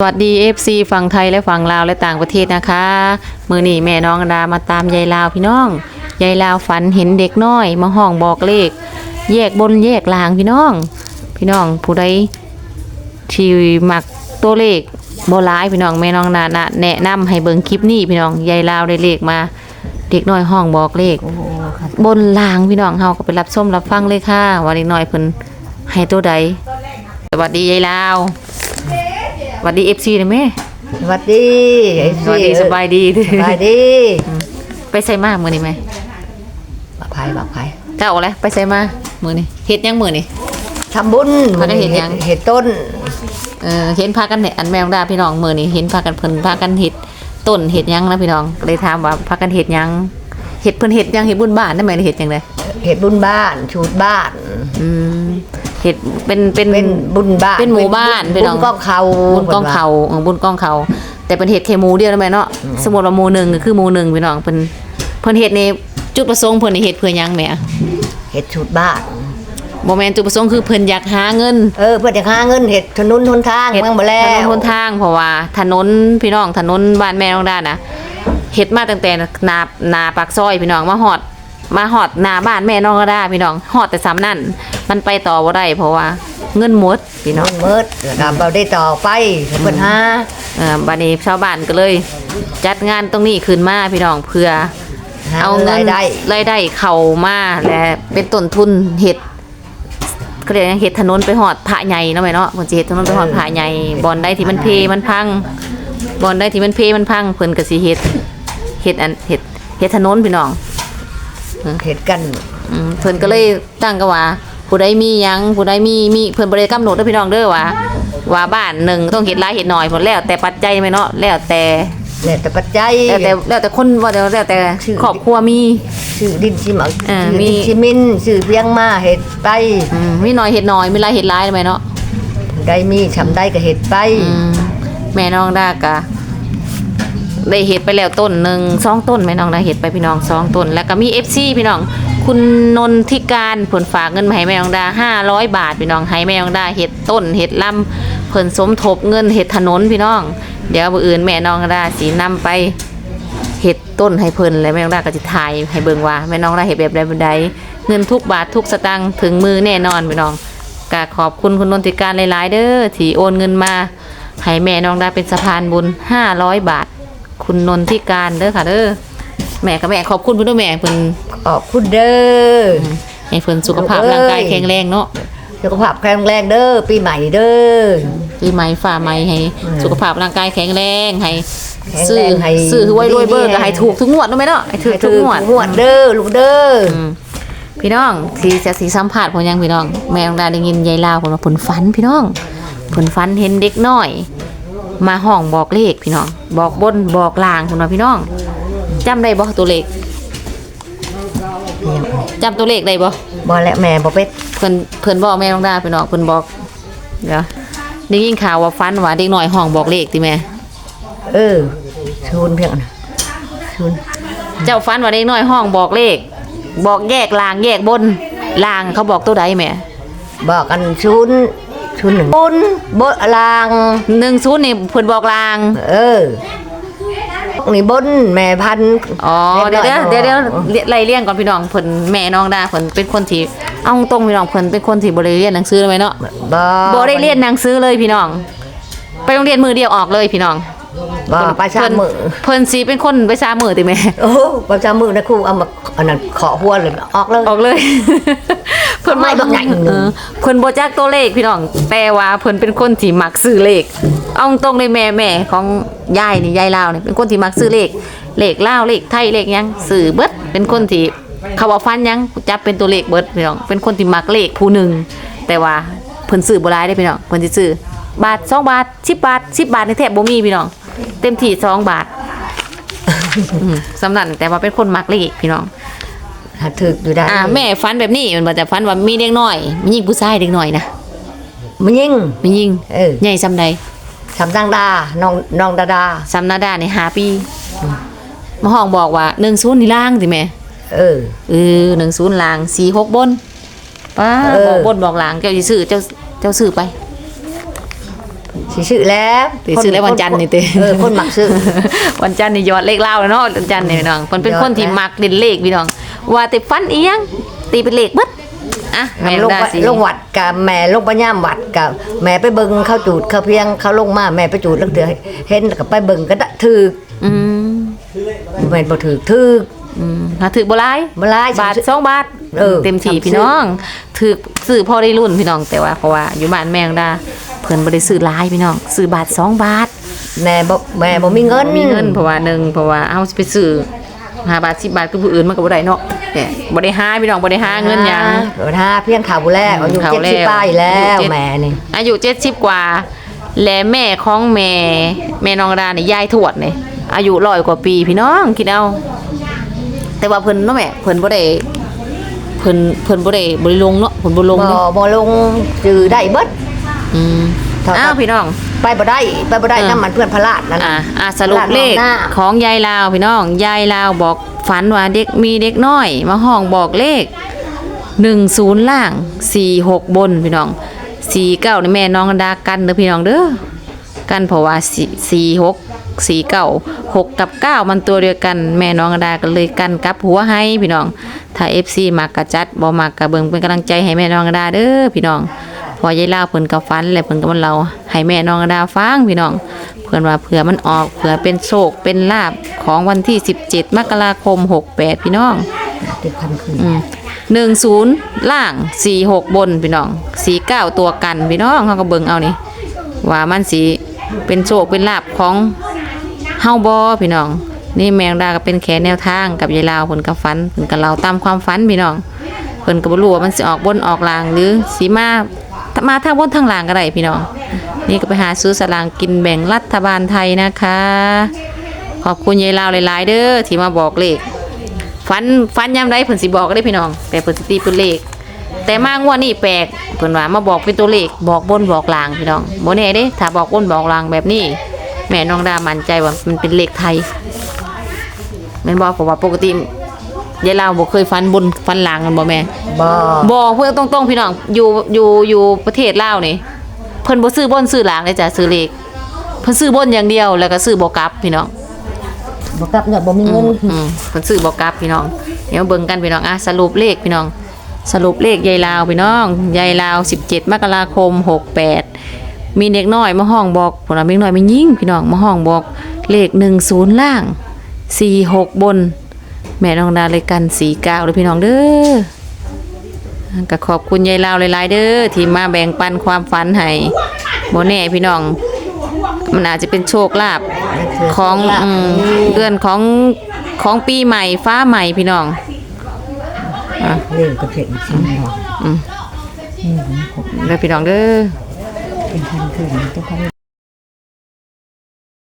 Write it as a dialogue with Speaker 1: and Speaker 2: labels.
Speaker 1: สวัสดี FC ฝั่งไทยและฝั่งลาวและต่างประเทศนะคะ มือนี่แม่น้องดามาตามยายลาวพี่น้อง ยายลาวฝันเห็นเด็กน้อย มาห้องบอกเลข แยกบนแยกล่างพี่น้อง พี่น้องผู้ใดที่มักตัวเลขโบร้ายพี่น้องแม่น้องนานะแนะนำให้เบิ่งคลิปนี้พี่น้องยายลาวได้เลขมา เด็กน้อยห้องบอกเลขบนล่างพี่น้องเฮาก็ไปรับส้มรับฟังเลยค่ะว่าเด็กน้อยเพิ่นให้ตัวใดสวัสดียายลาว สวัสดี FC นะแม่
Speaker 2: สวัสดีไอ้
Speaker 1: สวัสดีสบายดี
Speaker 2: สบายดี
Speaker 1: ไปใส่มามือนี่ไหม
Speaker 2: บักไผ่บักไผ่
Speaker 1: เจ้าอะไรไปใส่มามือนี่เฮ็ดยังมือนี่
Speaker 2: ทำบุญ
Speaker 1: เขาได้เห็นยัง
Speaker 2: เห็ดต้น
Speaker 1: เออเห็นพากันเนี่ยอันแมวดาพี่น้องมือนี่เห็นพากันเพิ่นพากันเฮ็ดต้นเฮ็ดหยังนะพี่น้องก็เลยถามว่าพากันเฮ็ดหยังเฮ็ดเพิ่นเฮ็ดหยังเฮ็ดบุญบ้านได้ไหมเฮ็ดหยังได
Speaker 2: เห็ดบุญบ้านชูดบ้าน
Speaker 1: อืม เฮ็ดเป็นเป็น
Speaker 2: เป็นบุญบ้าน
Speaker 1: เป็นหมู่บ้านพี่
Speaker 2: บุ
Speaker 1: น้อง
Speaker 2: ญก้องเขา
Speaker 1: บุญกองเขาเออบุญกองเขา แต่เป็นเฮ็ดแค่หมู่เดียวได้ไหมเนาะสมมุติว่าหมู่หนึ่งก็คือหมู่หนึ่งพี่น้องเพิ่นเพิ่นเฮ็ดในจุดประสงค์เพิ่นนี่เฮ็ดเพื่อหยังแหม
Speaker 2: เห็ดชูดบ้าน
Speaker 1: บ่แม่นจุดประสงค์คือเพิ่นอยากหาเงิน
Speaker 2: เออเพื่อจะหาเงินเห็ดถนนทนทาง
Speaker 1: เฮ็ด
Speaker 2: เมืองบ่แล้
Speaker 1: ถนน
Speaker 2: ว
Speaker 1: หนทางเพราะว่าถนนพี่น้องถนนบ้านแม่น้องด้านนะเฮ็ดมาตั้งแต่หนาหนาปากซอยพี่น้องมาฮอด มาฮอดหน้าบ้านแม่น้องก็ได้พี่น้องฮอดแต่ซ้ำนั่นมันไปต่อบ่ได้เพราะว่าเงินหมดพี่น้
Speaker 2: น้
Speaker 1: อ
Speaker 2: องงเมิดเดี๋ยวเราเอาได้ต่อไปเพิ่นหา
Speaker 1: เอ่อบัดนี้ชาวบ้านก็เลย จัดงานตรงนี้ขึ้นมาพี่น้องเพื่อ
Speaker 2: หา
Speaker 1: เอา
Speaker 2: เงิน
Speaker 1: เงิ
Speaker 2: รานยได้
Speaker 1: รายได้เข้ามาและเป็นต้นทุนเฮ็ดก็เรียกว่าเฮ็ดถนนไปฮอดพระใหญ่เนาะแม่เนาะเพิ่นสิเฮ็ดถนนไปฮอดพระใหญ่บอนได้ที่มันเพมันพังบอนได้ที่มันเพมันพังเพิ่นก็สิเฮ็ดเฮ็ดอันเฮ็ดเฮ็ดถนนพี่น้อง
Speaker 2: เห็ดกัน
Speaker 1: อืมเพิ่นก็เลยตั้งก็ว่า ผู้ใดมีหยังผู้ใดมีมีเพิ่นบ่ได้กำหนดเด้อพี่น้องเด้อว่า ว่าบ้านหนึ่งต้องเฮ็ดหลายเฮ็ดน้อยพุ่นแล้วแต่ปัจจัยแม่เนาะแล้วแต่
Speaker 2: แล้วแต่ปัจจัย
Speaker 1: แล้วแต่แล้วแต่คนว่าแล้วแต่ครอบครัวมี
Speaker 2: ชื่อดินชิมเอา
Speaker 1: เออ
Speaker 2: ชื่อ
Speaker 1: มี
Speaker 2: ดินชิมินชื่อเพียงมาเห็ดไป
Speaker 1: อืมมีน้อยเฮ็ดน้อยมีหลายเฮ็ดหลายได้ไหมเนาะ
Speaker 2: ได้มีชำได้ก็เห็ดไป
Speaker 1: อืมแม่น้องดากะ ได้เห็ดไปแล้วต้นหนึ่งสองต้นแม่น้องได้เห็ดไปพี่น้องสองต้น แล้วก็มีเอฟซีพี่น้อง คุณนนทิการผลฝากเงินมาให้แม่น้องดาห้าร้อยบาทพี่น้องให้แม่น้องดาเห็ดต้นเห็ดลำเพิ่นสมทบเงินเห็ดถนนพี่น้อง เดี๋ยวออื่นแม่น้องดาสีนำไปเห็ดต้นให้เพิ่นแล้วแม่น้องดาก็จะถ่ายให้เบิ่งว่าแม่น้องดาเห็ดแบบใดแบบใดเงินทุกบาททุกสตางค์ถึงมือแน่นอนพี่น้องก็ขอบคุณคุณนนทิการหลายๆเด้อที่โอนเงินมาให้แม่น้องด้เป็นสะพานบุญห้าร้อยบาท คุณนนทิการเด้อค่ะเด้อแม่กับแม่ขอบคุณเพิ่นด้วยแม่เพิ่น
Speaker 2: ขอบคุณเด้อ
Speaker 1: ให้เพิ่นสุขภาพ
Speaker 2: เอ้ย
Speaker 1: ร่างกายแข็งแรงเนาะ
Speaker 2: สุขภาพแข็งแรงเด้อปีใหม่เด้อ
Speaker 1: ปีใหม่ฝ่าใหม่ให้ สุขภาพร่างกายแข็งแรงให้
Speaker 2: แข็ง
Speaker 1: ซื้อ
Speaker 2: แรงให้
Speaker 1: ซื้อหวยรวยเบอร์
Speaker 2: ดีๆ
Speaker 1: ก็ให้ถูกทุกงวดเนาะแม่เนาะให้ถูก
Speaker 2: ให้
Speaker 1: ทุก
Speaker 2: ถือง
Speaker 1: วด
Speaker 2: งวดเด้อลูกเด้ออ
Speaker 1: อืมพี่น้องที่จะสีสัมผัสผมยังพี่น้อง แม่น้องดาได้ยินยายลาวผมว่าผลฝันพี่น้องผลฝันเห็นเด็กน้อย มาห้องบอกเลขพี่น้อง บอกบนบอกลางผมว่าพี่น้องจำได้บ่ตัวเลขจำตัวเลขได้บ่
Speaker 2: บ่และแม่บ่เป็ด
Speaker 1: เพิ่นเพิ่นบอกแม่น้องดาพี่น้องเพิ่นบอกเดี๋ยวได้ยินข่าวว่าฟันว่าเด็กน้อยห้องบอกเลขติแม่
Speaker 2: เออชูนเพียงนะชูน
Speaker 1: เจ้าฟันว่าเด็กน้อยห้องบอกเลข บอกแยกลางแยกบนลางเขาบอกตัวใดแม่
Speaker 2: บอกกันชูน ชูนหนึ่งบุญบดลาง
Speaker 1: หนึ่งศูนย์นี่เพิ่นบอกลาง
Speaker 2: เออนี่บนแม่พันธุ์
Speaker 1: อ๋อเดี๋ยว
Speaker 2: รี
Speaker 1: เดี๋ยว
Speaker 2: บร้อ
Speaker 1: เดี๋ยวเดี๋ยวไล่เลี่ยงก่อนพี่น้องเพิ่นแม่น้องดาเพิ่นเป็นคนที่เอาตรงพี่น้องเพิ่นเป็นคนที่บ่ได้เรียนหนังสือเลยไหมเนาะ
Speaker 2: บ่
Speaker 1: บ่ได้เรียนหนังสือเลยพี่น้อง ไปโรงเรียนมือเดียวออกเลยพี่น้อง
Speaker 2: บ่ไปชา
Speaker 1: เพิ่น
Speaker 2: มือ
Speaker 1: เพิ่นสิเป็นคนไปซามือติแม่
Speaker 2: โอ้ประจามือนะครูเอามาอันนั้นขอหัวเลยออกเลย
Speaker 1: ออกเลยเพิ่น
Speaker 2: ไม่บักใหญ่
Speaker 1: เออเพิ่นบ่จักตัวเลขพี่น้อง แต่ว่าเพิ่นเป็นคนที่มักซื้อเลข เอาตรงเลยแม่แม่ของยายนี่ยายลาวนี่เป็นคนที่มักซื้อเลข เลขลาวเลขไทยเลขหยังซื้อเบิดเป็นคนที่เขาว่าฟันหยังจับเป็นตัวเลขเบิดพี่น้อง เป็นคนที่มักเลขผู้หนึ่งแต่ว่าเพิ่นซื้อบ่หลายได้พี่น้องเพิ่นสิซื้อบาทสองบาท10บาท10บาทในแทบบ่มีพี่น้อง เต็มที่สองบาทสำนันแต่ว่าเป็นคนมักเลขพี่น้อง
Speaker 2: ถ้าถึกอยู่ได้
Speaker 1: อ่าแม่ฟันแบบนี้มันบ่จะฟันว่ามีเด็กน้อยมียิงผู้ชายเด็กน้อยนะ
Speaker 2: มันยิ่ง
Speaker 1: มียิง
Speaker 2: เออ
Speaker 1: ใหญ่ซำใด
Speaker 2: สำดังดา น้องน้องดาดา
Speaker 1: ซำนาดาใน5ปีมาห้องบอกว่า10นี่ล่างสิแม่
Speaker 2: เออ
Speaker 1: เออ10ล่าง46บนป้า
Speaker 2: เออ
Speaker 1: บอกบนบอกล่างเจ้าสิซื้อเจ้าเจ้าซื้อไป
Speaker 2: สสิซื้อแล้ว
Speaker 1: ติซื้อแล้ววันจันทร์นี่ติ
Speaker 2: เออคนมักซื้อ
Speaker 1: วันจันทร์นี่ยอดเลขเล่าแล้วเนาะวันจันทร์นี่พี่น้องเพิ่นเป็น
Speaker 2: ยอด
Speaker 1: คนที่
Speaker 2: นะ
Speaker 1: มักเล่นเลขพี่น้อง ว่าแต่ฟันเอียงตีเป็นเลขเบิดอะแม่
Speaker 2: ลง
Speaker 1: ดา
Speaker 2: วัด
Speaker 1: สิ
Speaker 2: ลงวัดกับแม่ลงปัญญามวัดกับแม่ไปเบิ่งเขาจูดเขาเพียงเขาลงมาแม่ไปจูดแล้วเดือเห็นแล้วก็ไปเบิ่งก็ได้ถือ
Speaker 1: อืม
Speaker 2: แม่นบ่ถือถือ
Speaker 1: อืมหาถือบ่หลาย
Speaker 2: บ่หลาย
Speaker 1: บาทสองบาท
Speaker 2: เออ
Speaker 1: เต็มที่
Speaker 2: ทำซื้อ
Speaker 1: พี่น้องถือซื้อพอได้รุ่นพี่น้องแต่ว่าเพราะว่าอยู่บ้านแม่งดาเพิ่นบ่ได้ซื้อหลายพี่น้องซื้อบาทสองบาท
Speaker 2: แม่บ่แม่บ่มีเงิน
Speaker 1: มีเงินเพราะว่าหนึ่งเพราะว่าเอาสิไปซื้อ ห้าบาทสิบบาทคือผู้อื่นมันก็บ่ได้เนาะเนี่ยบ่ได้หาพี่น้องบ่ได้หาเงินหยัง
Speaker 2: เออถ้าเพียงข่าวบุแล้วอายุ
Speaker 1: ข่าว
Speaker 2: เจ็ดสิบ
Speaker 1: แล้ว
Speaker 2: ป้ายแล้ว
Speaker 1: อายุเจ็ด
Speaker 2: แม่นี่
Speaker 1: อายุ70กว่า และแม่ของแม่แม่น้องดาเนี่ยยายทวดเนี่ยอายุร้อยกว่าปีพี่น้องคิดเอา แต่ว่าเพิ่นเนาะแม่เพิ่นบ่ได้เพิ่นเพิ่นบ่ได้บ่ได้ลงเนาะเพิ่นบ่ลง
Speaker 2: บ่
Speaker 1: เนาะ
Speaker 2: บ่ลงจือได้เบิด
Speaker 1: อืม
Speaker 2: เท่ากับ
Speaker 1: อ้าวพี่น้อง
Speaker 2: ไปบ่ได้ไปบ่ได้
Speaker 1: เออ
Speaker 2: น้ำมันเพื่อนพระราชนั่น
Speaker 1: อะอะสรุปเลข
Speaker 2: หน้า
Speaker 1: ของยายลาวพี่น้องยายลาวบอกฝันว่าเด็กมีเด็กน้อย มาห้องบอกเลขหนึ่งศูนย์ล่างสี่หกบนพี่น้องสี่เก้านี่แม่น้องดากันเด้อพี่น้องเด้อกันเพราะว่าสี่สี่หกสี่เก้าหกกับเก้ามันตัวเดียวกันแม่น้องดาก็เลยกันกับหัวให้พี่น้องถ้าเอฟซีมากกระจัดบ่มากกระเบิงเป็นกำลังใจให้แม่น้องดาเด้อพี่น้อง พอยายลาวเพิ่นก็ฟันและเพิ่นก็มันเราให้แม่น้องดาฟังพี่น้อง เพิ่นว่าเผื่อมันออกเผื่อเป็นโชคเป็นลาบของวันที่ 17 มกราคม 68 พี่น้อง
Speaker 2: ติดพันคืน
Speaker 1: อืม10ล่าง46บนพี่น้อง49ตัวกันพี่น้องเฮาก็เบิ่งเอานี่ว่ามันสิเป็นโชคเป็นลาบของเฮาบ่พี่น้อง นี่แมงดาก็เป็นแค่แนวทางกับยายลาวเพิ่นก็ฝันเพิ่นก็เล่าตามความฝันพี่น้องเพิ่นก็บ่รู้ว่ามันสิออกบนออกล่างหรือสิมา มาทางบนทางล่างก็ได้พี่น้อง นี่ก็ไปหาซื้อสลากกินแบ่งรัฐบาลไทยนะคะ ขอบคุณยายลาวหลาย ๆ เด้อที่มาบอกเลขฟันฟันยามใดเพิ่นสิบอกได้พี่น้อง แต่เพิ่นสิตีเป็นเลข แต่มางวดนี้แปลกเพิ่นว่ามาบอกเป็นตัวเลขบอกบนบอกล่างพี่น้องบ่แน่เด้ถ้าบอกบนบอกล่างแบบนี้ แม่น้องดามั่นใจว่ามันเป็นเลขไทยแม่นบ่เพราะว่าปกติ ยายลาวบ่เคยฟันบนฟันล่างกันบ่แม่
Speaker 2: บ่
Speaker 1: บอกเพื่อนตรงๆพี่น้องอยู่อยู่อยู่ประเทศลาวนี่เพิ่นบ่ซื้อบนซื้อหลังเลยจ้ะซื้อเลขเพิ่นซื้อบนอย่างเดียวแล้วก็ซื้อบ่กลับพี่น้อง
Speaker 2: บ่กลับเนี่ยบ่มีเงิน
Speaker 1: อืมเพิ่นซื้อบ่กลับพี่น้องเดี๋ยวเบิ่งกันพี่น้องอะสรุปเลขพี่น้อง สรุปเลขยายลาวพี่น้องยายลาว 17 มกราคม 68 มีเด็กน้อยมาห้องบอกพุ่นน่ะเด็กน้อยไม่ยิ่งพี่น้องมาห้องบอกเลข10ล่าง46บน แม่น้องดาเลยกัน49เด้อพี่น้องเด้อก็ขอบคุณยายลาวหลายๆเด้อที่มาแบ่งปันความฝันให้โมแน่พี่น้องมันอาจจะเป็นโชคลาภของอืมเดือนของของปีใหม่ฟ้าใหม่พี่น้องอะ
Speaker 2: เล่นก็เพ็นสิงเนาะ
Speaker 1: เด้อพี่น้องเด้อ
Speaker 2: เป็นพันคืนเป็นพัน